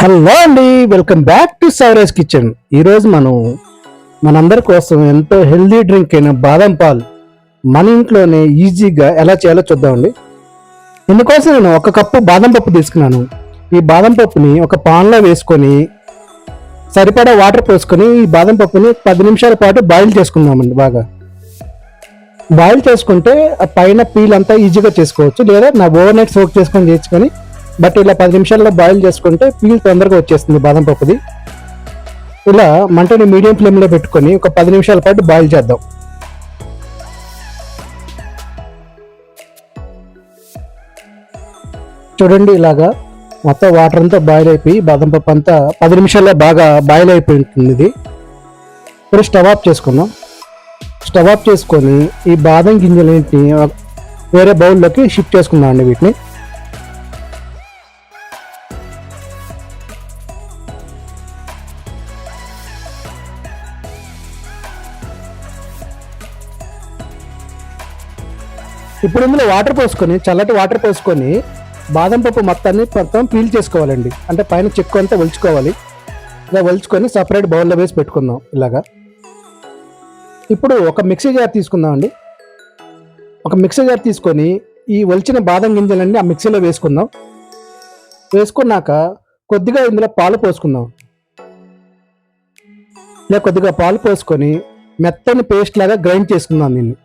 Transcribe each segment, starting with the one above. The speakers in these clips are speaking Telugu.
హలో అండి welcome back to Souraj kitchen. ఈరోజు మనం మనందరి కోసం ఎంతో హెల్దీ డ్రింక్ అయిన బాదం పాలు మన ఇంట్లోనే ఈజీగా ఎలా చేయాలో చూద్దామండి. ఇందుకోసం నేను ఒక కప్పు బాదం పప్పు తీసుకున్నాను. ఈ బాదం పప్పుని ఒక పాన్లో వేసుకొని సరిపడా వాటర్ పోసుకొని ఈ బాదం పప్పుని పది నిమిషాల పాటు బాయిల్ చేసుకుందామండి బాగా. బాయిల్ చేసుకుంటే పైన పీల్ అంతా ఈజీగా చేసుకోవచ్చు. లేదా నా ఓవర్ నైట్ సోక్ చేసుకొని చేసుకొని బట్ ఇలా పది నిమిషాల్లో బాయిల్ చేసుకుంటే పీల్ తొందరగా వచ్చేస్తుంది బాదం పప్పుది. ఇలా మంటని మీడియం ఫ్లేమ్లో పెట్టుకొని ఒక పది నిమిషాల పాటు బాయిల్ చేద్దాం. చూడండి ఇలాగా మొత్తం వాటర్ అంతా బాయిల్ అయిపోయి బాదం పప్పు అంతా పది నిమిషాల్లో బాగా బాయిల్ అయిపోయి ఉంటుంది ఇది. ఇప్పుడు స్టవ్ ఆఫ్ చేసుకున్నాం స్టవ్ ఆఫ్ చేసుకొని ఈ బాదం గింజలేంటి వేరే బౌల్లోకి షిఫ్ట్ చేసుకుందాం అండి వీటిని. ఇప్పుడు ఇందులో వాటర్ పోసుకొని చల్లటి వాటర్ పోసుకొని బాదం పప్పు మొత్తాన్ని మొత్తం పీల్ చేసుకోవాలండి. అంటే పైన చెక్కు అంతా ఒలుచుకోవాలి. ఇలా ఒలుచుకొని సపరేట్ బౌల్లో వేసి పెట్టుకుందాం ఇలాగా. ఇప్పుడు ఒక మిక్సీ జార్ తీసుకుందామండి ఒక మిక్సీ జార్ తీసుకొని ఈ ఒలిచిన బాదం గింజలన్నీ ఆ మిక్సీలో వేసుకుందాం. వేసుకున్నాక కొద్దిగా ఇందులో పాలు పోసుకుందాం. ఇలా కొద్దిగా పాలు పోసుకొని మెత్తని పేస్ట్ లాగా గ్రైండ్ చేసుకుందాం దీన్ని.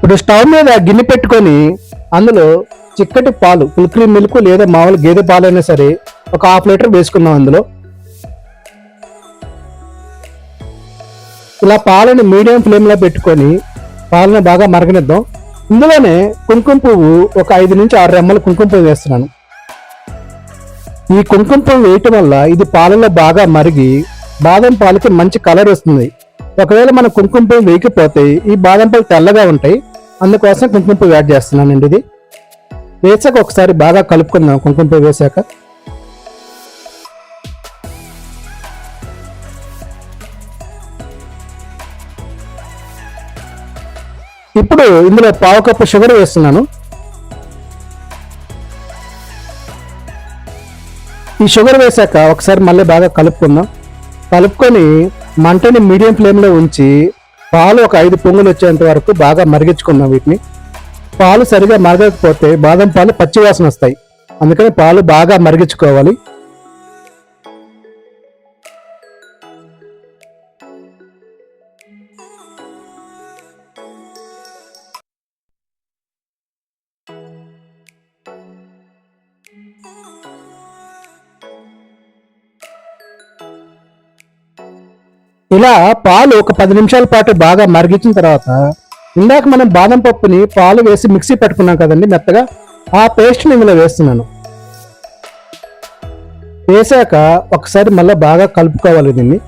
ఇప్పుడు స్టవ్ మీద గిన్నె పెట్టుకొని అందులో చిక్కటి పాలు ఫుల్ క్రీమ్ మిల్క్ లేదా మామూలు గేదె పాలు అయినా సరే ఒక హాఫ్ లీటర్ వేసుకుందాం అందులో. ఇలా పాలని మీడియం ఫ్లేమ్లో పెట్టుకొని పాలను బాగా మరగనిద్దాం. ఇందులోనే కుంకుమ పువ్వు ఒక ఐదు నుంచి ఆరు రెమ్మలు కుంకుమ పువ్వు వేస్తున్నాను. ఈ కుంకుమ పువ్వు వేయటం వల్ల ఇది పాలలో బాగా మరిగి బాదం పాలకి మంచి కలర్ వస్తుంది. ఒకవేళ మనం కుంకుమ పువ్వు వేయకపోతే ఈ బాదం పాలు తెల్లగా ఉంటాయి. అందుకోసం కుంకుమ పువ్వు యాడ్ చేస్తున్నానండి ఇది. వేసాక ఒకసారి బాగా కలుపుకుందాం కుంకుమ పువ్వు వేసాక. ఇప్పుడు ఇందులో పావు కప్పు షుగర్ వేస్తున్నాను. ఈ షుగర్ వేసాక ఒకసారి మళ్ళీ బాగా కలుపుకుందాం. కలుపుకొని మంటని మీడియం ఫ్లేమ్లో ఉంచి పాలు ఒక ఐదు పొంగులు వచ్చేంత వరకు బాగా మరిగించుకుందాం వీటిని. పాలు సరిగా మరగకపోతే బాదం పాలు పచ్చివాసన వస్తాయి. అందుకని పాలు బాగా మరిగించుకోవాలి. ఇలా పాలు ఒక పది నిమిషాల పాటు బాగా మరిగించిన తర్వాత ఇందాక మనం బాదం పప్పుని పాలు వేసి మిక్సీ పెట్టుకున్నాం కదండి మెత్తగా ఆ పేస్ట్ని ఇందులో వేస్తున్నాను. వేసాక ఒకసారి మళ్ళీ బాగా కలుపుకోవాలి దీన్ని.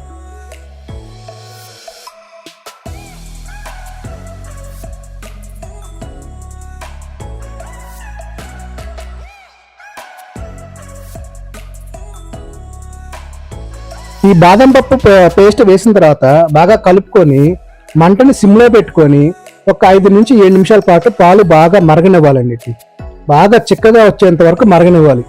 ఈ బాదం పప్పు పే- పేస్ట్ వేసిన తర్వాత బాగా కలుపుకొని మంటని సిమ్లో పెట్టుకొని ఒక ఐదు నుంచి ఏడు నిమిషాల పాటు పాలు బాగా మరగనివ్వాలండి బాగా చిక్కగా వచ్చేంత వరకు మరగనివ్వాలి.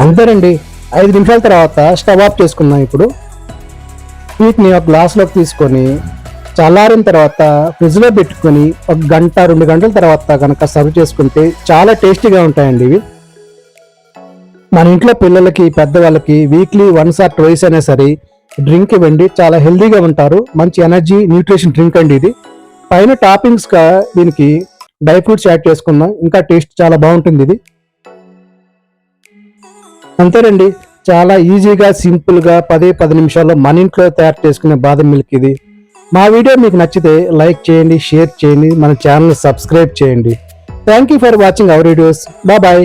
అంతేనండి. ఐదు నిమిషాల తర్వాత స్టవ్ ఆఫ్ చేసుకుందాం ఇప్పుడు. వీటిని ఒక గ్లాస్లోకి తీసుకొని చల్లారిన తర్వాత ఫ్రిడ్జ్లో పెట్టుకొని ఒక గంట రెండు గంటల తర్వాత కనుక సర్వ్ చేసుకుంటే చాలా టేస్టీగా ఉంటాయండి ఇవి. మన ఇంట్లో పిల్లలకి పెద్దవాళ్ళకి వీక్లీ వన్స్ ఆర్ ట్వైస్ అయినా సరే డ్రింక్ ఇవ్వండి చాలా హెల్దీగా ఉంటారు. మంచి ఎనర్జీ న్యూట్రిషన్ డ్రింక్ అండి ఇది. పైన టాపింగ్స్గా దీనికి డ్రై ఫ్రూట్స్ యాడ్ చేసుకుందాం. ఇంకా టేస్ట్ చాలా బాగుంటుంది ఇది. అంతేనండి. చాలా ఈజీగా సింపుల్గా పదే పది నిమిషాల్లో మన ఇంట్లో తయారు చేసుకునే బాదం మిల్క్ ఇది. మా వీడియో మీకు నచ్చితే లైక్ చేయండి షేర్ చేయండి మన ఛానల్ సబ్స్క్రైబ్ చేయండి. Thank you for watching our videos bye